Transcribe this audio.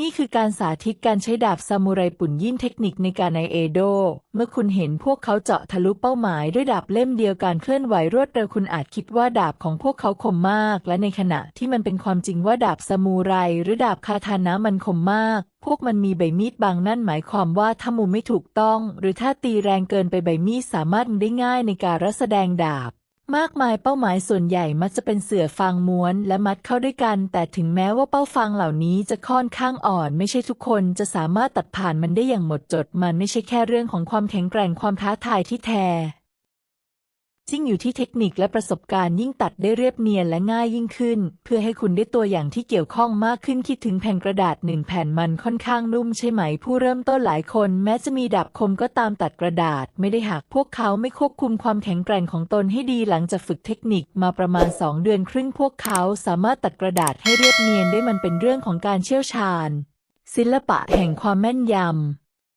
นี่คือการสาธิตการใช้ดาบซามูไรปุ่นยิ่นเทคนิคในการในเอโด เมื่อคุณเห็นพวกเขาเจาะทะลุเป้าหมายด้วยดาบเล่มเดียวการเคลื่อนไหวรวดเร็วคุณอาจคิดว่าดาบของพวกเขาคมมาก และในขณะที่มันเป็นความจริงว่าดาบซามูไรหรือดาบคาทานะมันคมมาก พวกมันมีใบมีดบางนั่นหมายความว่าถ้ามุมไม่ถูกต้อง หรือถ้าตีแรงเกินไปใบมีดสามารถได้ง่ายในการรัแสดงดาบ มากมายเป้าหมายส่วนใหญ่มักจะเป็นเสือฟางม้วนและมัดเข้าด้วยกัน แต่ถึงแม้ว่าเป้าฟางเหล่านี้จะค่อนข้างอ่อน ไม่ใช่ทุกคนจะสามารถตัดผ่านมันได้อย่างหมดจด มันไม่ใช่แค่เรื่องของความแข็งแกร่งความท้าทายที่แท้ จริงอยู่ที่เทคนิคและประสบการณ์ยิ่งตัดได้เรียบเนียนและง่ายยิ่งขึ้น เพื่อให้คุณได้ตัวอย่างที่เกี่ยวข้องมากขึ้นคิดถึงแผ่นกระดาษหนึ่งแผ่นมันค่อนข้างนุ่มใช่ไหม ผู้เริ่มต้นหลายคน แม้จะมีดาบคมก็ตามตัดกระดาษ ไม่ได้หากพวกเขาไม่ควบคุมความแข็งแกร่งของตนให้ดีหลังจากฝึกเทคนิคมาประมาณ 2 เดือนครึ่งพวกเขาสามารถตัดกระดาษให้เรียบเนียนได้มันเป็นเรื่องของการเชี่ยวชาญ ศิลปะแห่งความแม่นยำ